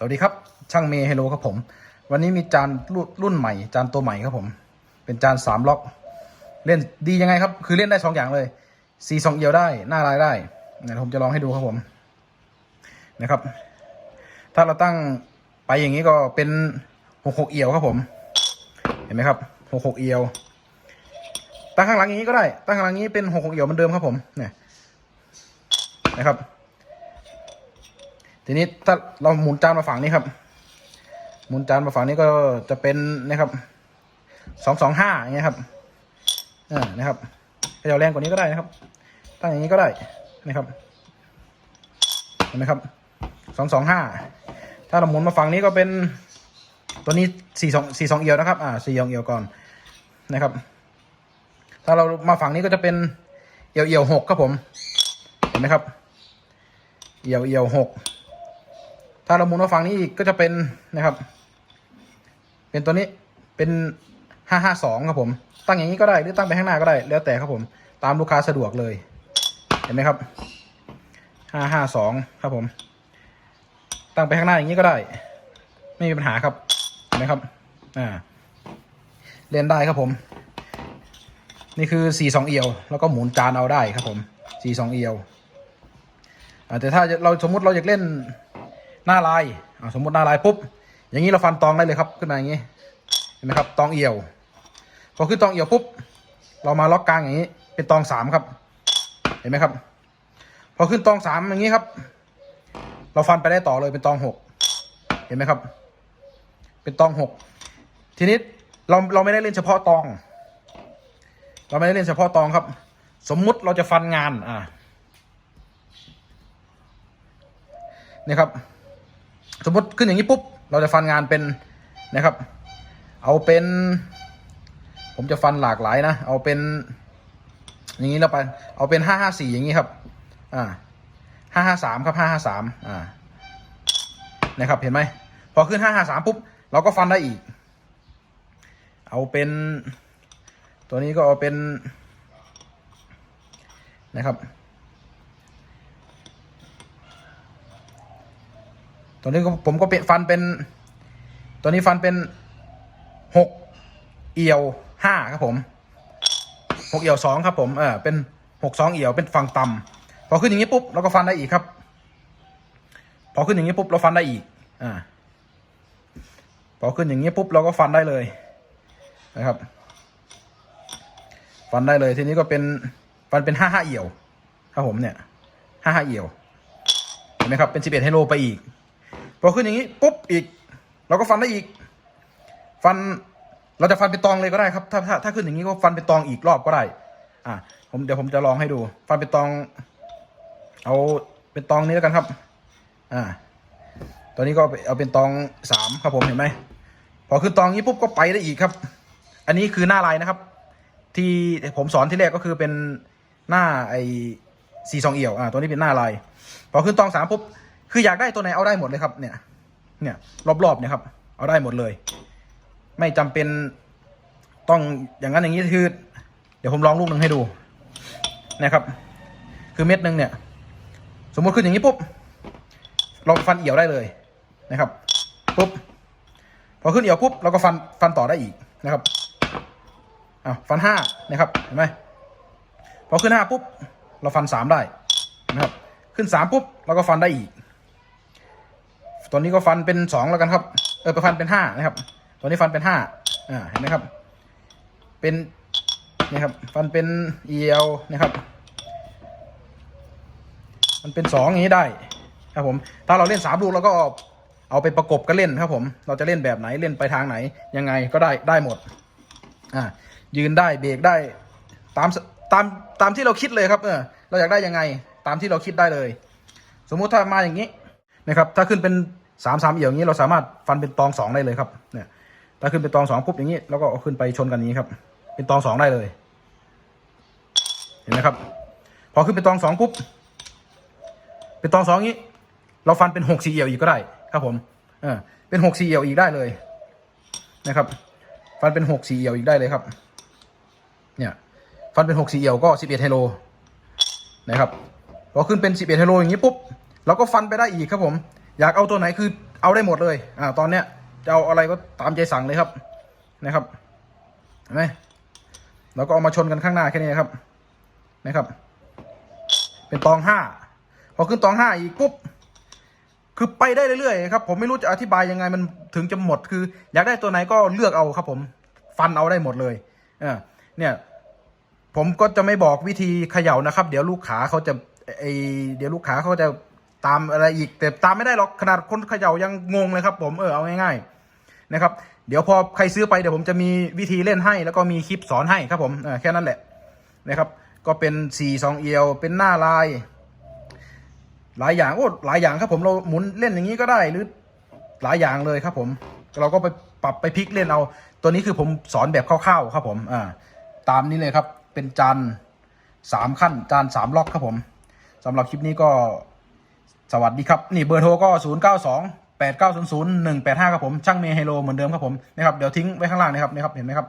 สวัสดีครับ ช่างเมย์เฮโลครับผม วันนี้มีจานรุ่นรุ่นใหม่ จานตัวใหม่ครับผม เป็นจานสามล็อก เล่นดียังไงครับ คือเล่นได้สองอย่างเลยสีสองเอียวได้ หน้าลายได้เนี่ยผมจะลองให้ดูครับผม นะครับ ถ้าเราตั้งไปอย่างนี้ก็เป็นหกหกเอียวครับผม เห็นไหมครับหกหกเอียวตั้งข้างหลังอย่างนี้ก็ได้ ตั้งข้างหลังนี้เป็นหกหกเอียวเหมือนเดิมครับผม เนี่ย นะครับ ทีนี้ถ้าเราหมุนจานมาฝั่งนี้ครับ หมุนจานมาฝั่งนี้ก็จะเป็นนะครับสองสองห้าอย่างเงี้ยครับอ่านะครับขยับแรงกว่านี้ก็ได้นะครับ ตั้งอย่างนี้ก็ได้นะครับเห็นไหมครับสองสองห้าถ้าเราหมุนมาฝั่งนี้ก็เป็นตัวนี้สี่สองสี่สองเอียวนะครับ อ่าสี่สองเอียวก่อนนะครับ ถ้าเรามาฝั่งนี้ก็จะเป็นเอียวเอียวหกครับผม เห็นไหมครับ เอียวเอียวหก ถ้าเราหมุนมาฝั่งนี้อีกก็จะเป็นนะครับ เป็นตัวนี้เป็นห้าห้าสองครับผม ตั้งอย่างนี้ก็ได้หรือตั้งไปข้างหน้าก็ได้แล้วแต่ครับผม ตามลูกค้าสะดวกเลย เห็นไหมครับห้าห้าสองครับผม ตั้งไปข้างหน้าอย่างนี้ก็ได้ ไม่มีปัญหาครับ เห็นไหมครับ อ่า เล่นได้ครับผม นี่คือสี่สองเอียว แล้วก็หมุนจานเอาได้ครับผมสี่สองเอียวแต่ถ้าเราสมมุติเราอยากเล่น หน้าลายสมมติหน้าลายปุ๊บอย่างนี้เราฟันตองได้เลยครับขึ้นมาอย่างนี้เห็นไหมครับ ตองเอี่ยว พอขึ้นตองเอี่ยวปุ๊บเรามาล็อกกลางอย่างนี้ เป็นตองสามครับ เห็นไหมครับ พอขึ้นตองสามอย่างนี้ครับ เราฟันไปได้ต่อเลยเป็นตองหกเห็นไหมครับ เป็นตองหกทีนี้เราเราไม่ได้เล่นเฉพาะตอง เราไม่ได้เล่นเฉพาะตองครับ สมมุติเราจะฟันงานอ่านี่ครับ สมมติขึ้นอย่างนี้ปุ๊บ เราจะฟันงานเป็นนะครับ เอาเป็น ผมจะฟันหลากหลายนะ เอาเป็น อย่างนี้แล้วไป เอาเป็นห้าห้าสี่อย่างนี้ครับ อ่าห้าห้าสามครับห้าห้าสามอ่า นะครับเห็นไหม พอขึ้นห้าห้าสามปุ๊บ เราก็ฟันได้อีก เอาเป็น ตัวนี้ก็เอาเป็นนะครับ ตัวนี้ก็ผมก็เป็นฟันเป็น ตัวนี้ฟันเป็นหกเอี่ยวห้าครับผมหกเอี่ยวสองครับผมเออเป็นหกสองเอี่ยวเป็นฝั่งต่ำพอขึ้นอย่างนี้ปุ๊บเราก็ฟันได้อีกครับ พอขึ้นอย่างนี้ปุ๊บเราฟันได้อีกอ่าพอขึ้นอย่างนี้ปุ๊บเราก็ฟันได้เลยนะครับ ฟันได้เลยทีนี้ก็เป็นฟันเป็นห้าห้าเอี่ยวครับผมเนี่ยห้าห้าเอี่ยวเห็นไหมครับเป็นสิบเอ็ดไฮโลไปอีก พอขึ้นอย่างนี้ปุ๊บอีก เราก็ฟันได้อีก ฟันเราจะฟันเป็นตองเลยก็ได้ครับ ถ้าถ้าถ้าขึ้นอย่างนี้ก็ฟันเป็นตองอีกรอบก็ได้ อ่าผมเดี๋ยวผมจะลองให้ดู ฟันเป็นตอง เอาเป็นตองนี้แล้วกันครับ อ่าตัวนี้ก็เอาเป็นตองสามครับผมเห็นไหมพอขึ้นตองนี้ปุ๊บก็ไปได้อีกครับ อันนี้คือหน้าลายนะครับ ที่ผมสอนที่แรกก็คือเป็นหน้าไอ้สี่สองเอี่ยวอ่าตัวนี้เป็นหน้าลาย พอขึ้นตองสามปุ๊บ คืออยากได้ตัวไหนเอาได้หมดเลยครับ เนี่ย เนี่ย รอบๆเนี่ยครับ เอาได้หมดเลย ไม่จำเป็นต้องอย่างนั้นอย่างนี้คือ เดี๋ยวผมลองลูกหนึ่งให้ดูนะครับ คือเม็ดหนึ่งเนี่ย สมมติขึ้นอย่างนี้ปุ๊บเราฟันเอี่ยวได้เลยนะครับปุ๊บพอขึ้นเอี่ยวปุ๊บเราก็ฟันฟันต่อได้อีกนะครับอ้าวฟันห้านะครับเห็นไหมพอขึ้นห้าปุ๊บเราฟันสามได้นะครับ ขึ้นสามปุ๊บเราก็ฟันได้อีก ตัวนี้ก็ฟันเป็นสองแล้วกันครับ เออไปฟันเป็นห้านะครับ ตัวนี้ฟันเป็นห้าอ่าเห็นไหมครับ เป็นนี่ครับ ฟันเป็นเอียวนะครับ มันเป็นสองอย่างนี้ได้ครับผม ถ้าเราเล่นสามลูกเราก็เอาไปประกบกันเล่นครับผม เราจะเล่นแบบไหนเล่นไปทางไหน ยังไงก็ได้ได้หมด อ่า ยืนได้เบรกได้ ตามตามตามที่เราคิดเลยครับ เออ เราอยากได้ยังไง ตามที่เราคิดได้เลย สมมุติถ้ามาอย่างนี้นะครับ ถ้าขึ้นเป็น สามสามเอี่ยวอย่างนี้เราสามารถฟันเป็นตองสองได้เลยครับเนี่ยถ้าขึ้นเป็นตองสองปุ๊บอย่างนี้แล้วก็เอาขึ้นไปชนกันอย่างนี้ครับ เป็นตองสองได้เลย เห็นไหมครับ พอขึ้นเป็นตองสองปุ๊บเป็นตองสองอย่างนี้ เราฟันเป็นหกสี่เอี่ยวอีกก็ได้ครับผมเออเป็นหกสี่เอี่ยวอีกได้เลยนะครับ ฟันเป็นหกสี่เอี่ยวอีกได้เลยครับ เนี่ย ฟันเป็นหกสี่เอี่ยวก็สิบเอ็ดไฮโลนะครับพอขึ้นเป็นสิบเอ็ดไฮโลอย่างนี้ปุ๊บเราก็ฟันไปได้อีกครับผม อยากเอาตัวไหนคือเอาได้หมดเลย อ่า ตอนเนี้ยจะเอาอะไรก็ตามใจสั่งเลยครับนะครับเห็นไหมแล้วก็เอามาชนกันข้างหน้าแค่นี้ครับนะครับ เป็นตองห้าพอขึ้นตองห้าอีกปุ๊บคือไปได้เรื่อยๆครับผมไม่รู้จะอธิบายยังไงมันถึงจะหมดคือ อยากได้ตัวไหนก็เลือกเอาครับ ผมฟันเอาได้หมดเลยเออเนี่ย ผมก็จะไม่บอกวิธีเขย่านะครับ เดี๋ยวลูกค้าเขาจะไอเดี๋ยวลูกค้าเขาจะ ตามอะไรอีกแต่ตามไม่ได้หรอกขนาดคนเขย่ายังงงเลยครับ ผมเออเอาง่ายๆนะครับ เดี๋ยวพอใครซื้อไปเดี๋ยวผมจะมีวิธีเล่นให้ แล้วก็มีคลิปสอนให้ครับผมเออแค่นั้นแหละนะครับ ก็เป็นสี่สองเอียว เป็นหน้าลาย หลายอย่างโอ้หลายอย่างครับผมเราหมุนเล่นอย่างนี้ก็ได้หรือหลายอย่างเลยครับ ผมเราก็ไปปรับไปพลิกเล่นเอา ตัวนี้คือผมสอนแบบคร่าวๆครับผมอ่าตามนี้เลยครับเป็นจานสามขั้นจานสามล็อกครับผมสำหรับคลิปนี้ก็ สวัสดีครับ นี่เบอร์โทรก็ศูนย์เก้าสองแปดเก้าศูนย์ศูนย์หนึ่งแปดห้าครับผมช่างเมย์ไฮโลเหมือนเดิมครับผมนะครับเดี๋ยวทิ้งไว้ข้างล่างนะครับนะครับเห็นไหมครับ